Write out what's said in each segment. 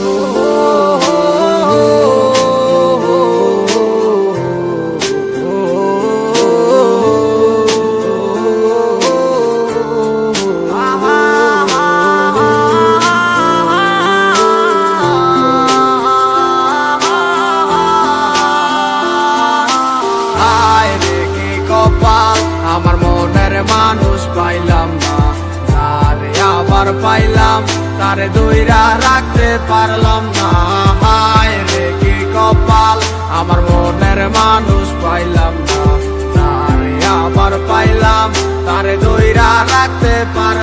Oh. তারে দইরা রাখতে পারলাম না। হায় রে, কি কপাল। আমার মনের মানুষ পাইলাম না। তারে আবার পাইলাম। তারে দইরা রাখতে পারলাম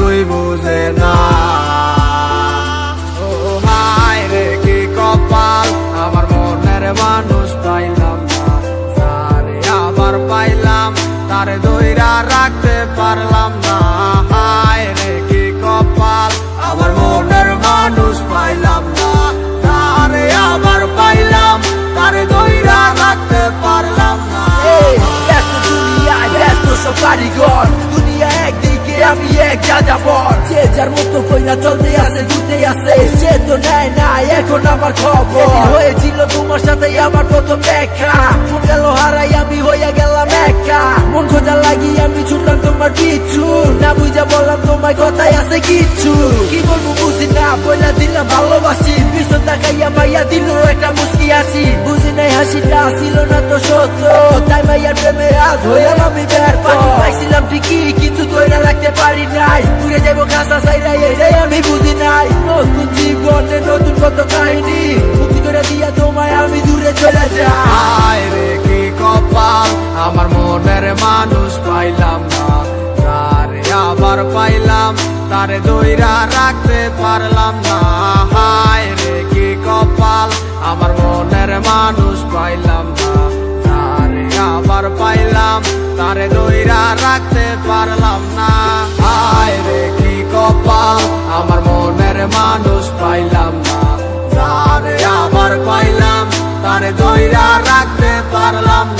কিছুই বুঝে না। ও হায় রে, কি কপাল। আমার মনের মানুষ পাইলাম না। আবার পাইলাম, তারে দইরা রাখতে পারলাম না। হায় রে, কি কপাল। আমার মনের মানুষ পাইলাম না। তারে আবার পাইলাম, তারে দইরা রাখতে পারলাম না। ব্যস্ত সব কারিগর। দুনিয়া একদিকে এক যাযাবর যে যার মতো কইরা চলতে আছে ঘুরতে আছে সে তো নেয় না এখন আমার খবর। হয়েছিল তোমার সাথে আমার প্রথম দেখা। গেল হারাই আমি হইয়া গেলাম একা। মন খোঁজা লাগি আমি ছুটলাম তোমার পিছু। না বুঝা বললাম তোমার কথাই আছে কিছু। কি বলব বুঝি না বইলা দিলাম ভালোবাসি। পিছন তাকাইয়া মাইয়া দিল একটা মুস্কি হাসি। বুঝি নাই হাসিটা ছিল না তো সত্য। তাই মাইয়ার প্রেমে আজ হইলাম আমি ব্যর্থ পাইছিলাম ঠিকই কিন্তু ধরে রাখতে পারি নাই। ঘুরে যাব কাঁচা সাইরা এটাই আমি বুঝি নাই। নতুন জীবনে নতুন কত কাহিনী। মুক্তি করে দিয়া তোমায় আমি দূরে চলে যাই। রে কি কপাল? আমার মনের মানুষ পাইলাম না। তারে আবার পাইলাম তারে দইরা রাখতে পারলাম না। হায় রে কি কপাল? আমার মনের মানুষ পাইলাম তারে দইরা রাখতে পারলাম না। আয় রে, কি কপাল, আমার মনের মানুষ পাইলাম না। আমার আবার পাইলাম, তারে দইরা রাখতে পারলাম না।